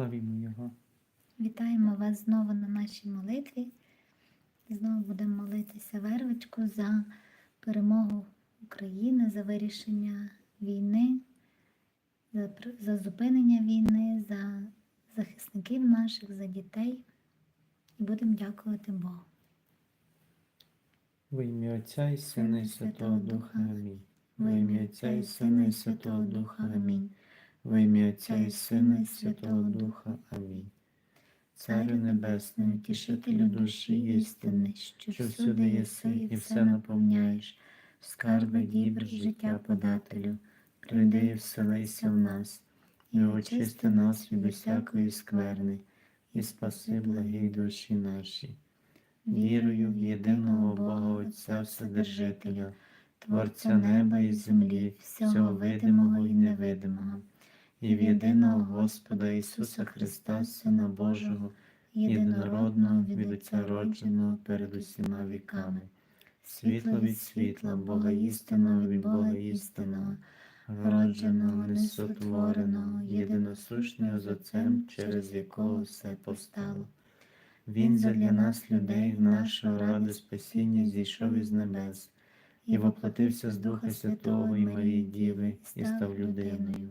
Славімо Його. Вітаємо вас знову на нашій молитві. Знову будемо молитися вервичку за перемогу України, за вирішення війни, за, за зупинення війни, за захисників наших, за дітей. І будемо дякувати Богу. Во ім'я Отця і Сина і Святого Духа. Амінь. Во ім'я Отця і Сина і Святого Духа. Амінь. Во ім'я Отця і Сина і Святого Духа. Амінь. Царю Небесний, утішителю душі істини, що всюди єси і все наповняєш, скарби дібр життя подателю, прийди і вселися в нас, і очисти нас від усякої скверни, і спаси благі душі наші. Вірую в єдиного Бога Отця Вседержителя, Творця неба і землі, всього видимого і невидимого, і в єдиного Господа Ісуса Христа, Сина Божого, єдинородного від Отця родженого перед усіма віками, світло від світла, Бога істинного від Бога істинного, родженого, несотвореного, єдиносушного з Отцем, через якого все постало. Він задля нас, людей, нашого ради спасіння, зійшов із небес і воплотився з Духа Святого і Марії Діви, і став людиною.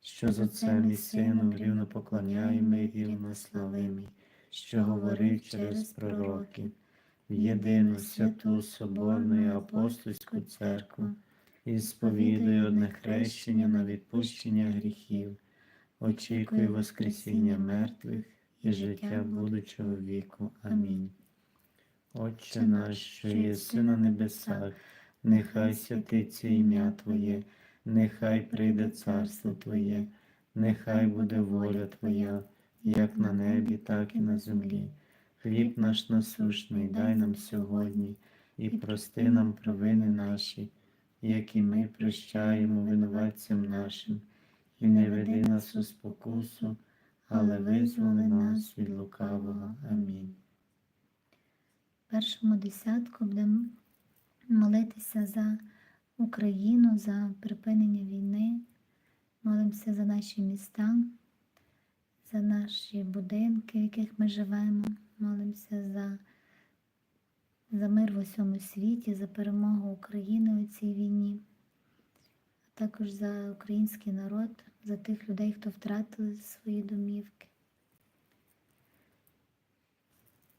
що з Отцем і Сином рівно поклоняємо і рівно славимо, що говорив через пророки, в єдину святу Соборну і апостольську церкву, і сповідує одне хрещення на відпущення гріхів, очікує Воскресіння мертвих і життя будучого віку. Амінь. Отче наш, що єси на небесах, нехай святиться ім'я Твоє, нехай прийде царство Твоє, нехай буде воля Твоя, як на небі, так і на землі. Хліб наш насушний дай нам сьогодні, і прости нам провини наші, як і ми прощаємо винуватцям нашим, і не веди нас у спокусу, але визволи нас від лукавого. Амінь. Першому десятку будемо молитися за Україну, за припинення війни. Молимося за наші міста, за наші будинки, в яких ми живемо. Молимося за, за мир в усьому світі, за перемогу України у цій війні, а також за український народ, за тих людей, хто втратили свої домівки.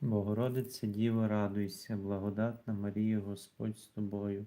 Богородице Діво, радуйся, благодатна Марія, Господь з тобою,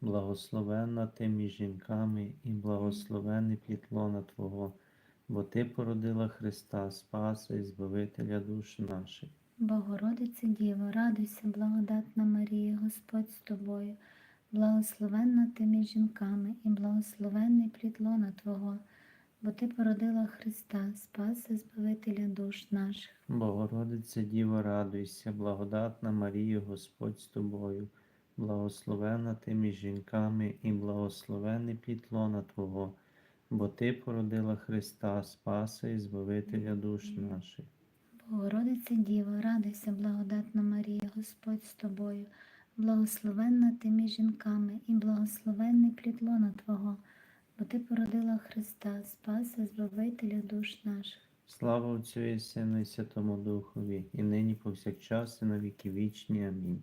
благословенна ти між жінками і благословенний плід лона Твого, бо Ти породила Христа, Спаса і Збавителя душ наших. Богородице Діво, радуйся, благодатна Марія, Господь з тобою, благословенна ти між жінками, і благословенний плід лона Твого, бо Ти породила Христа, Спаси Збавителя душ наших. Богородице Діво, радуйся, благодатна Марія, Господь з тобою, благословена ти між жінками і благословений плід лона Твого, бо Ти породила Христа, Спаса і Збавителя душ наших. Богородице Діво, радуйся, благодатна Марія, Господь з тобою, благословенна ти між жінками, і благословенний плід лона Твого, бо Ти породила Христа, Спаси Збавителя душ наших. Слава Отцю і Сину і Святому Духові, і нині повсякчас і на віки вічні. Амінь.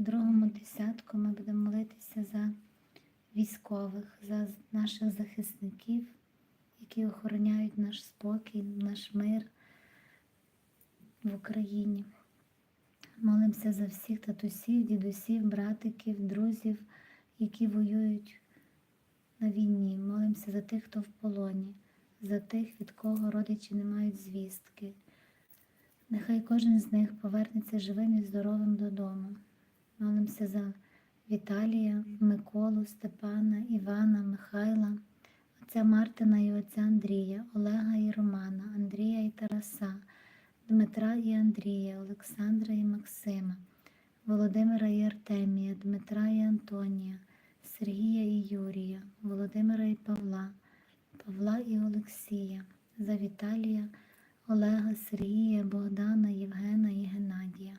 Другому десятку ми будемо молитися за військових, за наших захисників, які охороняють наш спокій, наш мир в Україні. Молимося за всіх татусів, дідусів, братиків, друзів, які воюють на війні. Молимося за тих, хто в полоні, за тих, від кого родичі не мають звістки. Нехай кожен з них повернеться живим і здоровим додому. Молимося за Віталія, Миколу, Степана, Івана, Михайла, отця Мартина і отця Андрія, Олега і Романа, Андрія і Тараса, Дмитра і Андрія, Олександра і Максима, Володимира і Артемія, Дмитра і Антонія, Сергія і Юрія, Володимира і Павла, Павла і Олексія, за Віталія, Олега, Сергія, Богдана, Євгена і Геннадія.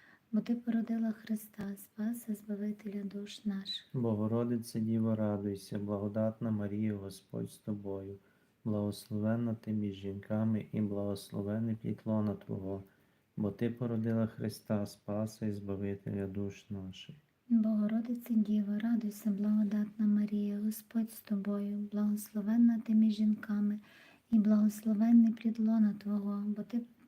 бо Ти породила Христа, Спаса Збавителя душ наших. Богородице Діво, радуйся, благодатна Марія, Господь з тобою, благословенна ти між жінками і благословений плід лона Твого, бо Ти породила Христа, Спаса і Збавителя душ наших. Богородице Діво, радуйся, благодатна Марія, Господь з тобою, благословенна ти між жінками і благословенний плід лона Твого, бо Ти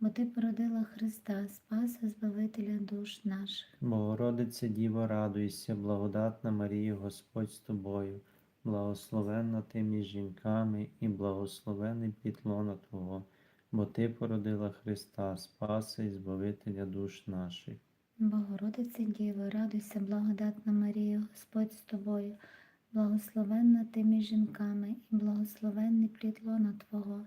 бо Ти породила Христа, Спаса Збавителя душ наших. Богородице Діво, радуйся, благодатна Марія, Господь з тобою, благословенна ти між жінками і благословений плід лона Твого, бо Ти породила Христа, Спаса і Збавителя душ наших. Богородице Діво, радуйся, благодатна Марія, Господь з тобою, благословенна ти між жінками і благословенний плід лона Твого,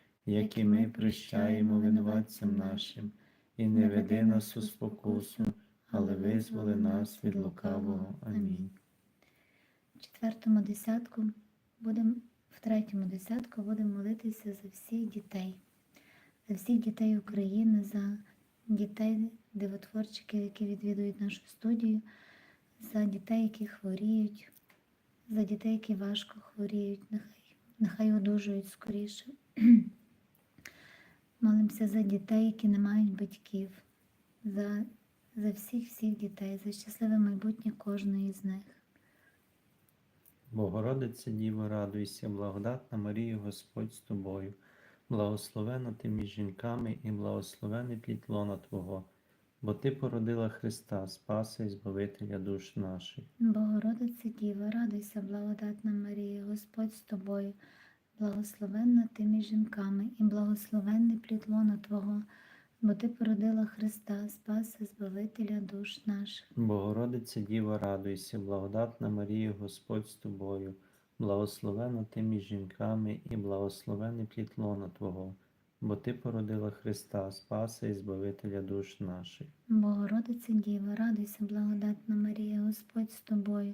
які ми прощаємо винуватцям нашим, і не веди нас у спокусу, але визволи нас від лукавого. Амінь. В четвертому десятку будемо, в третьому десятку будемо молитися за всіх дітей, за всіх дітей України, за дітей дивотворчиків, які відвідують нашу студію, за дітей, які хворіють, за дітей, які важко хворіють, нехай, нехай одужують скоріше. Молимося за дітей, які не мають батьків, за, за всіх всіх дітей, за щасливе майбутнє кожної з них. Богородице Діво, радуйся, благодатна Марія, Господь з тобою, благословена ти між жінками і благословений плід лона Твого, бо Ти породила Христа, Спаса і Збавителя душ наших. Богородице Діво, радуйся, благодатна Марія, Господь з тобою, благословенна ти між жінками, і благословенний плід лона Твого, бо ти породила Христа, Спаса, Збавителя душ наших. Богородице Діво, радуйся, благодатна Марія, Господь з тобою, благословена ти між жінками і благословений плід лона Твого, бо Ти породила Христа, Спаса і Збавителя душ наших. Богородице Діво, радуйся, благодатна Марія, Господь з тобою,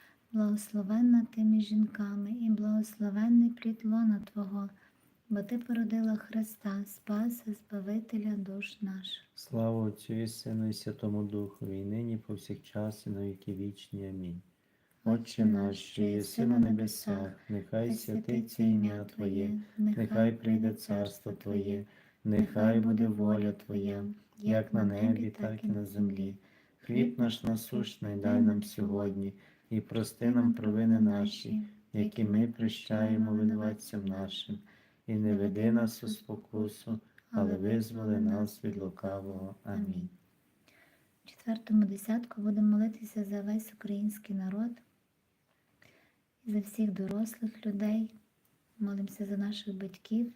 благословенна ти між жінками, і благословенний плід лона Твого, бо ти породила Христа, Спаса, Збавителя душ наших. Слава Отцю і Сину і Святому Духові, і нині повсякчас і на віки вічні. Амінь. Отче наш, що єси на небесах, нехай святиться ім'я Твоє, нехай прийде царство Твоє, нехай буде воля Твоя, як на небі, так і на землі. Хліб наш насущний дай нам сьогодні, і прости нам провини наші, які ми прощаємо винуватцям нашим, і не веди нас у спокусу, але визволи нас від лукавого. Амінь. В четвертому десятку будемо молитися за весь український народ, за всіх дорослих людей. Молимося за наших батьків,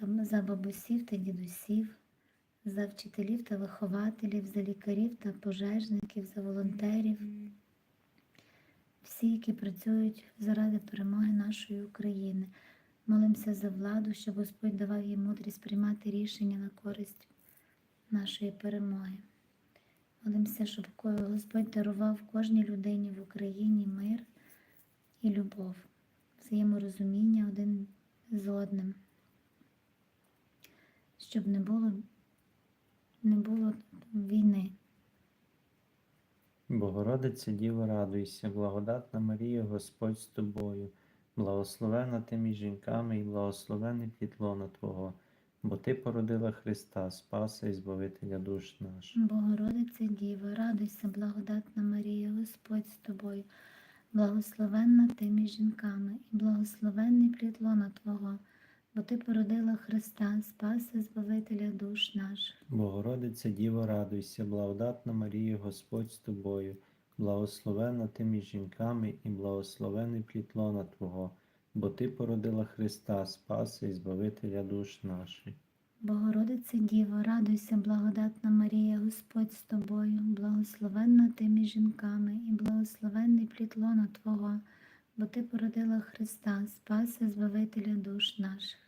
за, за бабусів та дідусів, за вчителів та вихователів, за лікарів та пожежників, за волонтерів, всі, які працюють заради перемоги нашої України. Молимося за владу, щоб Господь давав їй мудрість приймати рішення на користь нашої перемоги. Молимося, щоб Господь дарував кожній людині в Україні мир і любов, взаєморозуміння один з одним, щоб не було, не було війни. Богородице Діво, радуйся, благодатна Марія, Господь з тобою, благословена ти між жінками і благословений плід лона Твого, бо Ти породила Христа, Спаса і Збавителя душ наших. Богородице Діво, радуйся, благодатна Марія, Господь з тобою, благословенна ти між жінками, і благословенний плід лона Твого, бо ти породила Христа, Спаса, Збавителя душ наших. Богородице Діво, радуйся, благодатна Марія, Господь з тобою, благословена ти між жінками і благословений плід лона Твого, бо Ти породила Христа, Спаса і Збавителя душ наших. Богородице Діво, радуйся, благодатна Марія, Господь з тобою, благословенна ти між жінками, і благословенний плід лона Твого, бо ти породила Христа, Спаса, Збавителя душ наших.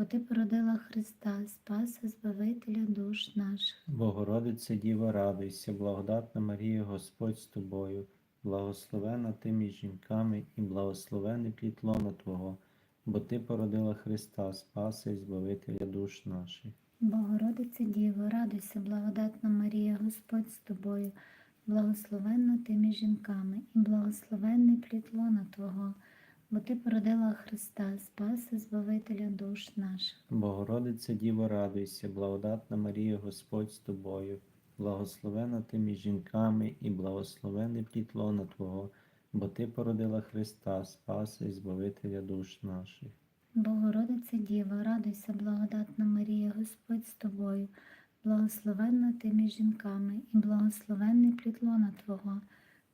бо ти породила Христа, Спаса, Збавителя душ наших. Богородице Діво, радуйся, благодатна Марія, Господь з тобою, благословена ти між жінками і благословений плід лона Твого, бо Ти породила Христа, Спаса і Збавителя душ наших. Богородице Діво, радуйся, благодатна Марія, Господь з тобою, благословенна ти між жінками, і благословенний плід лона Твого, бо ти породила Христа, Спаса, Збавителя душ наших. Богородице Діво, радуйся, благодатна Марія, Господь з тобою, благословена ти між жінками і благословений плід лона Твого, бо Ти породила Христа, Спаса і Збавителя душ наших. Богородице Діво, радуйся, благодатна Марія, Господь з тобою, благословенна ти між жінками, і благословенний плід лона Твого,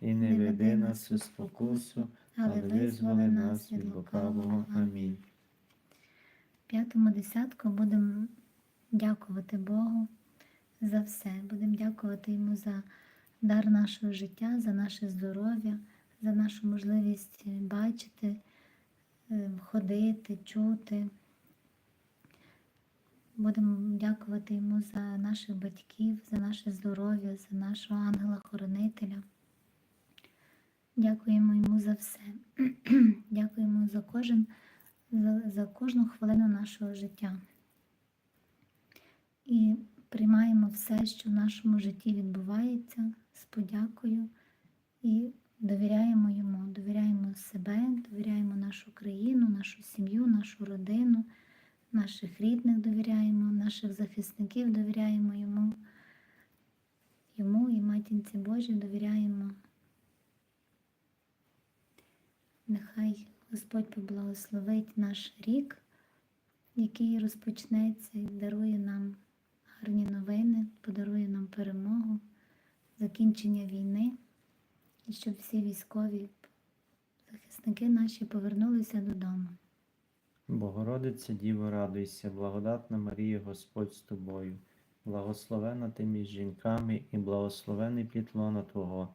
і не веди нас у спокусу, але визволи нас від лукавого. Амінь. П'ятому десятку будемо дякувати Богу за все. Будемо дякувати Йому за дар нашого життя, за наше здоров'я, за нашу можливість бачити, е, ходити, чути. Будемо дякувати йому за наших батьків, за наше здоров'я, за нашого ангела-хоронителя. Дякуємо йому за все. Дякуємо за кожен, за, за кожну хвилину нашого життя. І приймаємо все, що в нашому житті відбувається з подякою і довіряємо йому, довіряємо себе, довіряємо нашу країну, нашу сім'ю, нашу родину, наших рідних довіряємо, наших захисників довіряємо йому, йому і матінці Божій довіряємо. Нехай Господь поблагословить наш рік, який розпочнеться і дарує нам гарні новини, подарує нам перемогу, закінчення війни, і щоб всі військові захисники наші повернулися додому. Богородице Діво, радуйся, благодатна Марія, Господь з тобою, благословена ти між жінками і благословений плід лона Твого,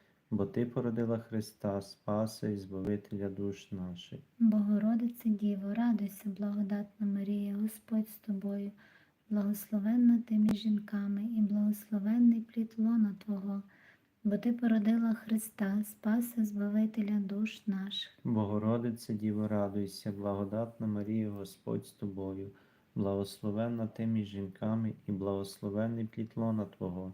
бо Ти породила Христа, Спаса і Збавителя душ наших. Богородице Діво, радуйся, благодатна Марія, Господь з тобою, благословенна ти між жінками, і благословенний плід лона Твого, бо ти породила Христа, Спаса, Збавителя душ наших. Богородице Діво, радуйся, благодатна Марія, Господь з тобою, благословенна ти між жінками і благословенний плід лона Твого,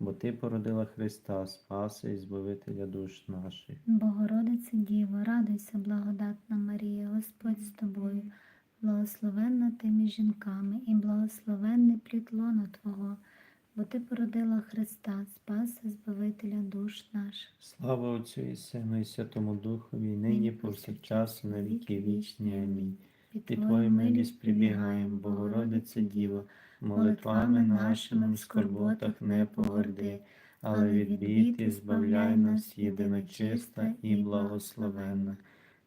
бо Ти породила Христа, Спаса і Збавителя душ наших. Богородице Діво, радуйся, благодатна Марія, Господь з тобою, благословенна ти між жінками, і благословенний плід лона Твого, бо ти породила Христа, Спаса, Збавителя душ наших. Слава Отцю і Сину, і Святому Духові, і нині повсякчас, і на віки вічні. Амінь. Під Твою милість прибігаємо, Богородице Діво, молитвами нашими в скорботах не погорди, але від бід і збавляй нас, єдина чиста і благословенна.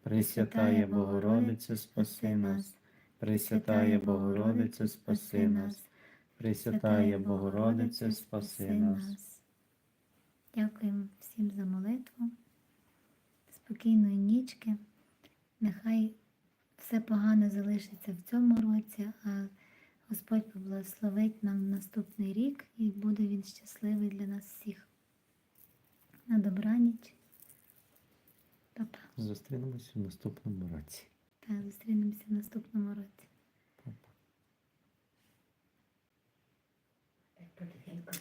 Пресвятає Богородице, спаси нас, Пресвятає Богородице, спаси нас, Пресвятає Богородице, спаси нас. Дякуємо всім за молитву. Спокійної нічки. Нехай все погане залишиться в цьому році, а Господь поблагословить нам наступний рік і буде він щасливий для нас всіх. На добраніч. Па-па. Зустрінемося в наступному році. Та зустрінемося в наступному році. Па-па. Потихеньку.